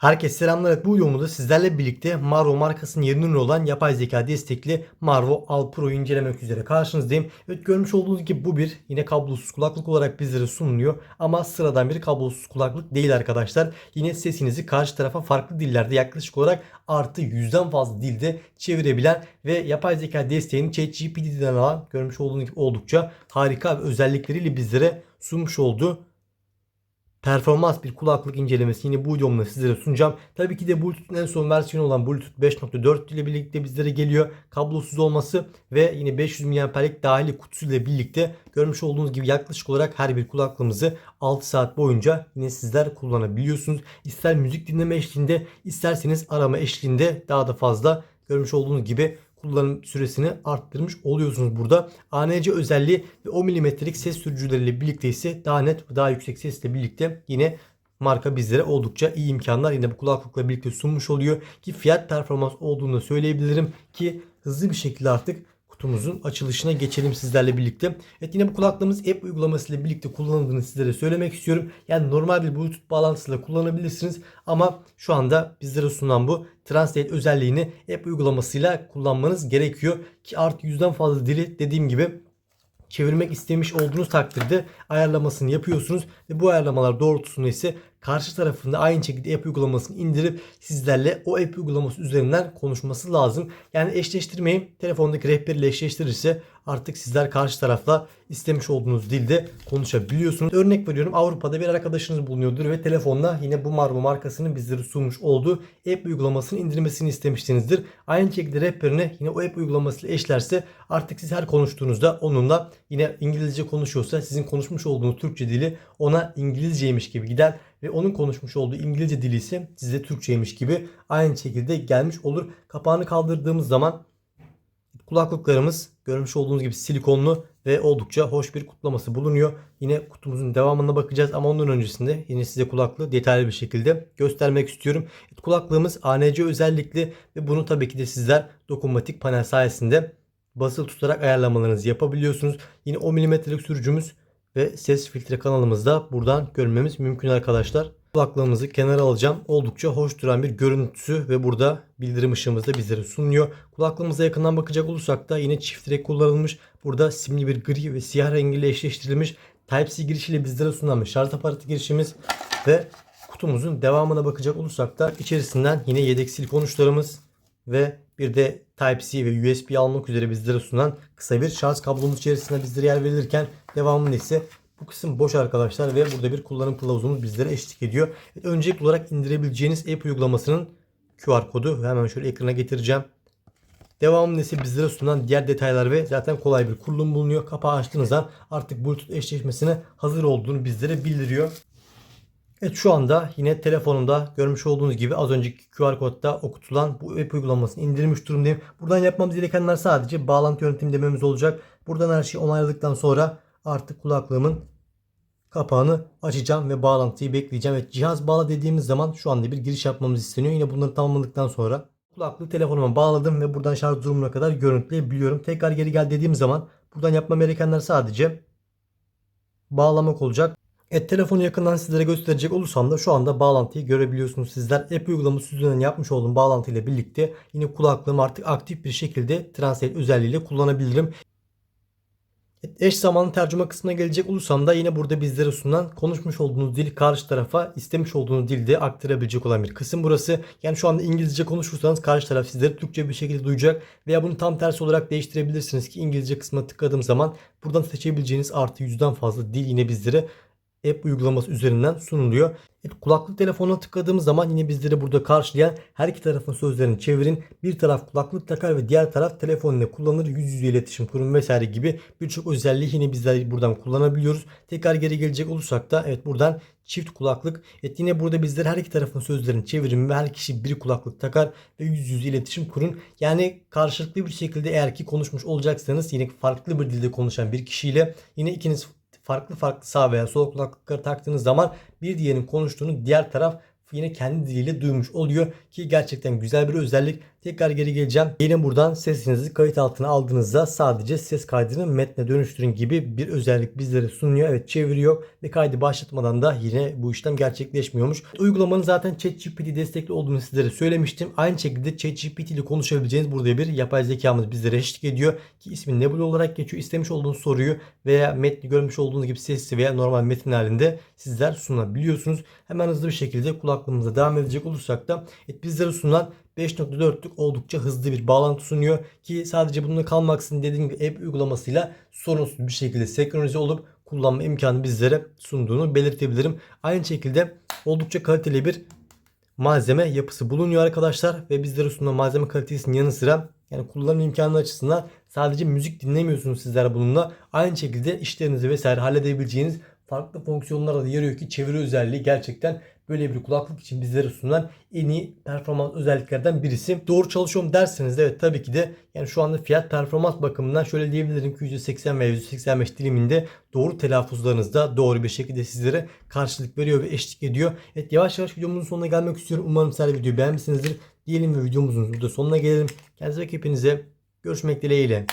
Herkese selamlar. Bu videomuzda sizlerle birlikte Marvo markasının yerine ünlü olan yapay zeka destekli Marvo Al Pro'yu incelemek üzere karşınızdayım. Evet görmüş olduğunuz gibi bu bir yine kablosuz kulaklık olarak bizlere sunuluyor. Ama sıradan bir kablosuz kulaklık değil arkadaşlar. Yine sesinizi karşı tarafa farklı dillerde yaklaşık olarak artı yüzden fazla dilde çevirebilen ve yapay zeka desteğini ChatGPT'den alan görmüş olduğunuz gibi oldukça harika ve özellikleriyle bizlere sunmuş oldu performans bir kulaklık incelemesi yine bu videomda sizlere sunacağım. Tabii ki de Bluetooth'un en son versiyonu olan Bluetooth 5.4 ile birlikte bizlere geliyor. Kablosuz olması ve yine 500 mAh'lik dahili kutusuyla birlikte görmüş olduğunuz gibi yaklaşık olarak her bir kulaklığımızı 6 saat boyunca yine sizler kullanabiliyorsunuz. İster müzik dinleme eşliğinde isterseniz arama eşliğinde daha da fazla görmüş olduğunuz gibi kullanım süresini arttırmış oluyorsunuz burada. ANC özelliği ve 10 mm'lik ses sürücüleriyle birlikte ise daha net ve daha yüksek sesle birlikte yine marka bizlere oldukça iyi imkanlar yine bu kulaklıkla birlikte sunmuş oluyor ki fiyat performans olduğunu söyleyebilirim ki hızlı bir şekilde artık kutumuzun açılışına geçelim sizlerle birlikte. Evet yine bu kulaklığımız app uygulaması ile birlikte kullanıldığını sizlere söylemek istiyorum. Yani normal bir bluetooth bağlantısıyla kullanabilirsiniz ama şu anda bizlere sunulan bu Translate özelliğini app uygulamasıyla kullanmanız gerekiyor. Ki artı yüzden fazla dili dediğim gibi çevirmek istemiş olduğunuz takdirde ayarlamasını yapıyorsunuz ve bu ayarlamalar doğrultusunda ise karşı tarafında aynı şekilde app uygulamasını indirip sizlerle o app uygulaması üzerinden konuşması lazım. Yani eşleştirmeyi telefondaki rehberiyle eşleştirirse artık sizler karşı tarafla istemiş olduğunuz dilde konuşabiliyorsunuz. Örnek veriyorum Avrupa'da bir arkadaşınız bulunuyordur ve telefonla yine bu Marvo markasının bizlere sunmuş olduğu app uygulamasını indirmesini istemişsinizdir. Aynı şekilde rehberine yine o app uygulamasıyla eşlerse artık siz her konuştuğunuzda onunla yine İngilizce konuşuyorsa sizin konuşmuş olduğunuz Türkçe dili ona İngilizceymiş gibi gider ve onun konuşmuş olduğu İngilizce dili ise size Türkçeymiş gibi aynı şekilde gelmiş olur. Kapağını kaldırdığımız zaman kulaklıklarımız görmüş olduğunuz gibi silikonlu ve oldukça hoş bir kutlaması bulunuyor. Yine kutumuzun devamına bakacağız ama ondan öncesinde yine size kulaklığı detaylı bir şekilde göstermek istiyorum. Kulaklığımız ANC özellikli ve bunu tabii ki de sizler dokunmatik panel sayesinde basılı tutarak ayarlamalarınızı yapabiliyorsunuz. Yine 10 mm'lik sürücümüz ve ses filtre kanalımızda buradan görmemiz mümkün arkadaşlar. Kulaklığımızı kenara alacağım. Oldukça hoş duran bir görüntüsü ve burada bildirim ışığımız da bizlere sunuyor. Kulaklığımıza yakından bakacak olursak da yine çift renk kullanılmış. Burada simli bir gri ve siyah rengiyle eşleştirilmiş. Type-C girişiyle bizlere sunulan bir şarj aparatı girişimiz ve kutumuzun devamına bakacak olursak da içerisinden yine yedek silikon uçlarımız ve bir de Type-C ve USB almak üzere bizlere sunan kısa bir şarj kablomuz içerisinde bizlere yer verilirken devamında ise bu kısım boş arkadaşlar ve burada bir kullanım kılavuzumuz bizlere eşlik ediyor. Öncelikli olarak indirebileceğiniz app uygulamasının QR kodu hemen şöyle ekrana getireceğim. Devamında ise bizlere sunulan diğer detaylar ve zaten kolay bir kurulum bulunuyor. Kapağı açtığınızda artık Bluetooth eşleşmesine hazır olduğunu bizlere bildiriyor. Evet şu anda yine telefonumda görmüş olduğunuz gibi az önceki QR kodda okutulan bu app uygulamasını indirmiş durumdayım. Buradan yapmamız gerekenler sadece bağlantı yöntemi dememiz olacak. Buradan her şeyi onayladıktan sonra artık kulaklığımın kapağını açacağım ve bağlantıyı bekleyeceğim. Evet cihaz bağla dediğimiz zaman şu anda bir giriş yapmamız isteniyor. Yine bunları tamamladıktan sonra kulaklığı telefonuma bağladım ve buradan şarj durumuna kadar görüntüleyebiliyorum. Tekrar geri gel dediğim zaman buradan yapmam gerekenler sadece bağlamak olacak. Evet telefonu yakından sizlere gösterecek olursam da şu anda bağlantıyı görebiliyorsunuz sizler. App uygulaması üzerinden yapmış olduğum bağlantı ile birlikte yine kulaklığımı artık aktif bir şekilde Translate özelliğiyle kullanabilirim. Evet, eş zamanlı tercüme kısmına gelecek olursam da yine burada bizlere sunulan konuşmuş olduğunuz dili karşı tarafa istemiş olduğunuz dilde aktarabilecek olan bir kısım burası. Yani şu anda İngilizce konuşursanız karşı taraf sizleri Türkçe bir şekilde duyacak veya bunu tam tersi olarak değiştirebilirsiniz ki İngilizce kısmına tıkladığım zaman buradan seçebileceğiniz artı yüzden fazla dil yine bizlere app uygulaması üzerinden sunuluyor. Evet, kulaklık telefonuna tıkladığımız zaman yine bizleri burada karşılayan her iki tarafın sözlerini çevirin. Bir taraf kulaklık takar ve diğer taraf telefon ile kullanır. Yüz yüze iletişim kurum vesaire gibi birçok özelliği yine bizler buradan kullanabiliyoruz. Tekrar geri gelecek olursak da evet buradan çift kulaklık. Evet yine burada bizler her iki tarafın sözlerini çevirin ve her kişi bir kulaklık takar ve yüz yüze iletişim kurun. Yani karşılıklı bir şekilde eğer ki konuşmuş olacaksanız yine farklı bir dilde konuşan bir kişiyle yine ikiniz farklı farklı sağ veya sol kulaklıkları taktığınız zaman bir diğerinin konuştuğunu diğer taraf yine kendi diliyle duymuş oluyor ki gerçekten güzel bir özellik Tekrar geri geleceğim. Yine buradan sesinizi kayıt altına aldığınızda sadece ses kaydını metne dönüştürün gibi bir özellik bizlere sunuyor. Evet çeviriyor ve kaydı başlatmadan da yine bu işlem gerçekleşmiyormuş. Uygulamanın zaten ChatGPT destekli olduğunu sizlere söylemiştim. Aynı şekilde ChatGPT ile konuşabileceğiniz burada bir yapay zekamız bizlere eşlik ediyor. Ki ismi Nebula olarak geçiyor. İstemiş olduğunuz soruyu veya metni görmüş olduğunuz gibi sesli veya normal metin halinde sizler sunabiliyorsunuz. Hemen hızlı bir şekilde kulaklığımıza devam edecek olursak da evet, bizlere sunulan 5.4'lük oldukça hızlı bir bağlantı sunuyor ki sadece bununla kalmaksızın dediğim gibi app uygulamasıyla sorunsuz bir şekilde senkronize olup kullanma imkanı bizlere sunduğunu belirtebilirim. Aynı şekilde oldukça kaliteli bir malzeme yapısı bulunuyor arkadaşlar ve bizlere sunulan malzeme kalitesinin yanı sıra yani kullanım imkanı açısından sadece müzik dinlemiyorsunuz sizler bununla. Aynı şekilde işlerinizi vesaire halledebileceğiniz farklı fonksiyonlara da yarıyor ki çeviri özelliği gerçekten böyle bir kulaklık için bizlere sunulan en iyi performans özelliklerden birisi. Doğru çalışıyor mu derseniz de evet tabii ki de yani şu anda fiyat performans bakımından şöyle diyebilirim ki %80 ve %85 diliminde doğru telaffuzlarınızda doğru bir şekilde sizlere karşılık veriyor ve eşlik ediyor. Evet yavaş yavaş videomuzun sonuna gelmek istiyorum. Umarım sizler videoyu beğenmişsinizdir. Diyelim ve videomuzun burada sonuna gelelim. Kendinize ve hepinize görüşmek dileğiyle.